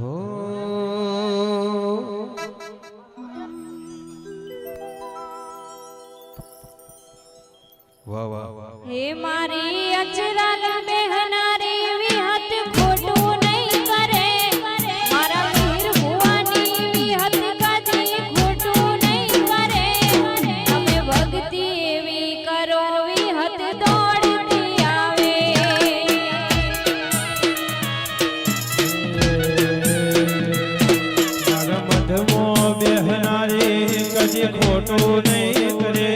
हो वाह वाह वाह हे मारी अचरन बहना विहत खोटू नहीं करे। मारा वीर भुवानी, विहत कदी खोटू नहीं करे। हमें भक्ति एवी करो, विहत दौड़ કદી ખોટું નહીં કરે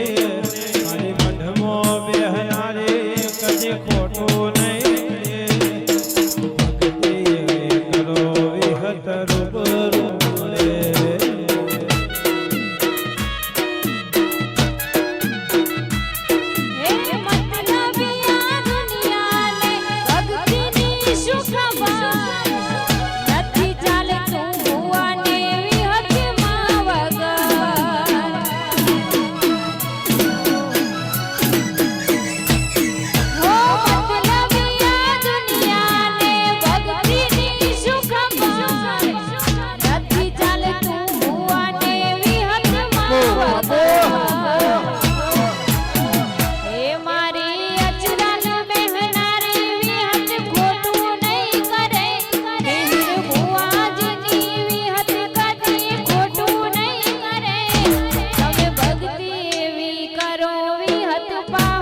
મારી મઢમો બેહનારી કદી ખોટું નહીં કરે ભક્તિ એવી કરો વિહત ปัจจุบัน